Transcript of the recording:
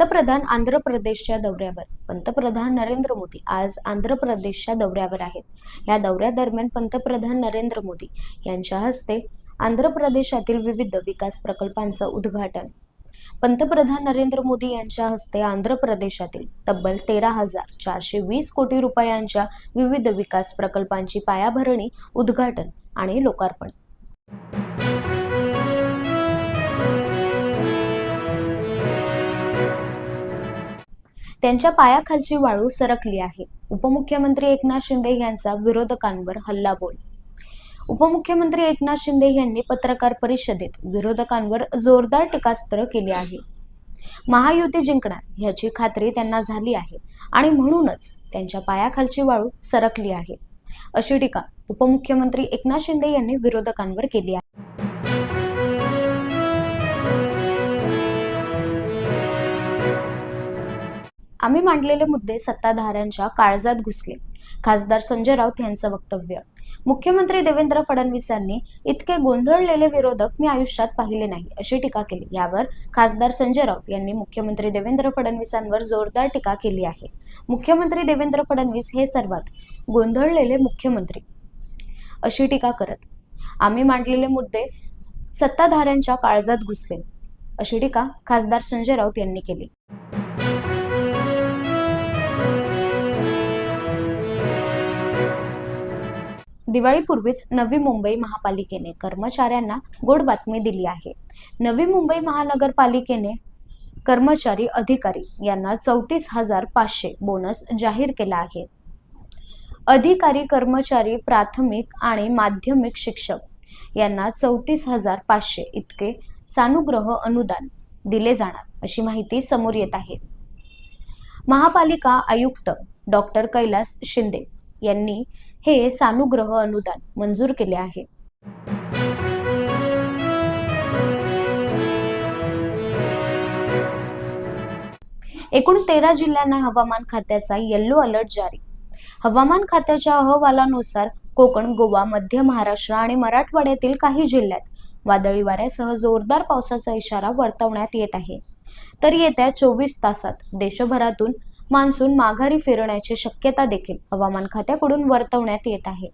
पंतप्रधान आंध्र प्रदेशच्या दौऱ्यावर. पंतप्रधान नरेंद्र मोदी आज आंध्र प्रदेशच्या दौऱ्यावर आहेत. या दौऱ्यादरम्यान पंतप्रधान नरेंद्र मोदी यांच्या हस्ते आंध्र प्रदेशातील विविध विकास प्रकल्पांचं उद्घाटन. पंतप्रधान नरेंद्र मोदी यांच्या हस्ते आंध्र प्रदेशातील तब्बल तेरा हजार चारशे वीस कोटी रुपयांच्या विविध विकास प्रकल्पांची पायाभरणी उद्घाटन आणि लोकार्पण त्यांच्या पायाखालची वाळू सरकली आहे. उपमुख्यमंत्री एकनाथ शिंदे यांचा विरोधकांवर हल्लाबोल. उपमुख्यमंत्री एकनाथ शिंदे यांनी पत्रकार परिषदेत विरोधकांवर जोरदार टीकास्त्र केले आहे. महायुती जिंकणार याची खात्री त्यांना झाली आहे आणि म्हणूनच त्यांच्या पायाखालची वाळू सरकली आहे. अशी टीका उपमुख्यमंत्री एकनाथ शिंदे यांनी विरोधकांवर केली आहे. आम्ही मांडलेले मुद्दे सत्ताधाऱ्यांच्या काळजात घुसले. खासदार संजय राऊत यांचं वक्तव्य. मुख्यमंत्री देवेंद्र फडणवीस यांनी इतके गोंधळलेले विरोधक मी आयुष्यात पाहिले नाही अशी टीका केली. यावर खासदार संजय राऊत यांनी मुख्यमंत्री देवेंद्र फडणवीसांवर जोरदार टीका केली आहे. मुख्यमंत्री देवेंद्र फडणवीस हे सर्वात गोंधळलेले मुख्यमंत्री अशी टीका करत आम्ही मांडलेले मुद्दे सत्ताधाऱ्यांच्या काळजात घुसले अशी टीका खासदार संजय राऊत यांनी केली. दिवाळीपूर्वीच नवी मुंबई महापालिकेने कर्मचाऱ्यांना गोड बातमी दिली आहे. नवी मुंबई महानगरपालिकेने कर्मचारी अधिकारी यांना चौतीस हजार पाचशे बोनस जाहीर केला आहे. अधिकारी कर्मचारी प्राथमिक आणि माध्यमिक शिक्षक यांना चौतीस हजार पाचशे इतके सानुग्रह अनुदान दिले जाणार अशी माहिती समोर येत आहे. महापालिका आयुक्त डॉक्टर कैलास शिंदे यांनी हे सानुग्रह अनुदान मंजूर केले आहे. एकूण तेरा जिल्ह्यांना हवामान खात्याचा येल्लो अलर्ट जारी. हवामान खात्याच्या अहवालानुसार कोकण गोवा मध्य महाराष्ट्र आणि मराठवाड्यातील काही जिल्ह्यात वादळी वाऱ्यासह जोरदार पावसाचा इशारा वर्तवण्यात येत आहे. तर येत्या चोवीस तासात देशभरातून मान्सून माघारी फिरण्याची शक्यता देखील हवामान खात्याकडून वर्तवण्यात येत आहे.